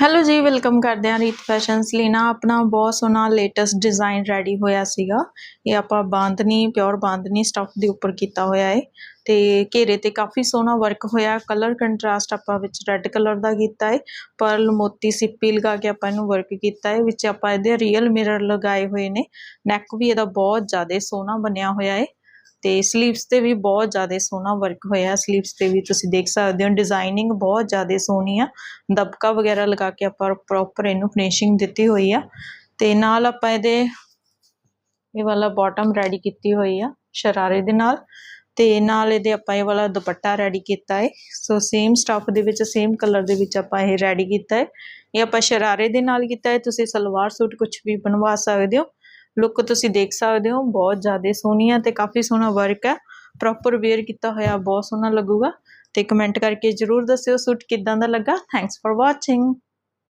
Hello ਜੀ, welcome ਕਰਦੇ ਹਾਂ ਰੀਤ ਫੈਸ਼ਨਸ ਲਈ। ਨਾ, ਆਪਣਾ ਬਹੁਤ ਸੋਹਣਾ ਲੇਟੈਸਟ ਡਿਜ਼ਾਈਨ ਰੈਡੀ ਹੋਇਆ ਸੀਗਾ। ਇਹ ਆਪਾਂ ਬਾਂਦਨੀ ਪਿਓਰ ਬਾਂਦਨੀ ਸਟਫ ਦੇ ਉੱਪਰ ਕੀਤਾ ਹੋਇਆ ਹੈ ਤੇ ਘੇਰੇ ਤੇ ਕਾਫੀ ਸੋਹਣਾ ਵਰਕ ਹੋਇਆ। ਕਲਰ ਕੰਟਰਾਸਟ ਆਪਾਂ ਵਿੱਚ ਰੈੱਡ ਕਲਰ ਦਾ ਕੀਤਾ ਹੈ ਪਰਲ ਮੋਤੀ, ਸਿੱਪੀ ਲਗਾ ਕੇ ਆਪਾਂ ਇਹਨੂੰ ਵਰਕ ਕੀਤਾ ਹੈ ਵਿੱਚ ਆਪਾਂ ਇਹਦੇ ਰੀਅਲ ਮਿਰਰ ਲਗਾਏ ਹੋਏ ਨੇ। ਨੈਕ ਵੀ ਇਹਦਾ ਬਹੁਤ ਜ਼ਿਆਦਾ ਸੋਹਣਾ ਬਣਿਆ ਹੋਇਆ ਹੈ ਤੇ ਸਲੀਵਸ ਤੇ ਵੀ ਬਹੁਤ ਜ਼ਿਆਦਾ ਸੋਹਣਾ ਵਰਕ ਹੋਇਆ। ਸਲੀਵਸ ਤੇ ਵੀ ਤੁਸੀਂ ਦੇਖ ਸਕਦੇ ਹੋ ਡਿਜ਼ਾਈਨਿੰਗ ਬਹੁਤ ਜ਼ਿਆਦਾ ਸੋਹਣੀ ਆ। ਦਬਕਾ ਵਗੈਰਾ ਲਗਾ ਕੇ ਆਪਾਂ ਪ੍ਰੋਪਰ ਇਹਨੂੰ ਫਿਨਿਸ਼ਿੰਗ ਦਿੱਤੀ ਹੋਈ ਆ। ਤੇ ਨਾਲ ਆਪਾਂ ਇਹਦੇ, ਇਹ ਵਾਲਾ ਬਾਟਮ ਰੈਡੀ ਕੀਤੀ ਹੋਈ ਆ, ਸ਼ਰਾਰੇ ਦੇ ਨਾਲ। ਤੇ ਨਾਲ ਇਹਦੇ ਆਪਾਂ ਇਹ ਵਾਲਾ ਦੁਪੱਟਾ ਰੈਡੀ ਕੀਤਾ ਹੈ ਸੋ ਸੇਮ ਸਟਫ ਦੇ ਵਿੱਚ ਸੇਮ ਕਲਰ ਦੇ ਵਿੱਚ ਆਪਾਂ ਇਹ ਰੈਡੀ ਕੀਤਾ ਹੈ ਇਹ ਆਪਾਂ ਸ਼ਰਾਰੇ ਦੇ ਨਾਲ ਕੀਤਾ ਹੈ ਤੁਸੀਂ ਸਲਵਾਰ ਸੂਟ ਕੁਝ ਵੀ ਬਣਵਾ ਸਕਦੇ ਹੋ। ਲੁੱਕ ਤੁਸੀਂ ਦੇਖ ਸਕਦੇ ਹੋ, ਬਹੁਤ ਜ਼ਿਆਦਾ ਸੋਹਣੀ ਆ ਤੇ ਕਾਫੀ ਸੋਹਣਾ ਵਰਕ ਹੈ ਪ੍ਰੋਪਰ ਵੇਅਰ ਕੀਤਾ ਹੋਇਆ, ਬਹੁਤ ਸੋਹਣਾ ਲੱਗੂਗਾ। ਤੇ ਕਮੈਂਟ ਕਰਕੇ ਜਰੂਰ ਦੱਸਿਓ ਸੂਟ ਕਿਦਾਂ ਦਾ ਲੱਗਾ। Thanks for watching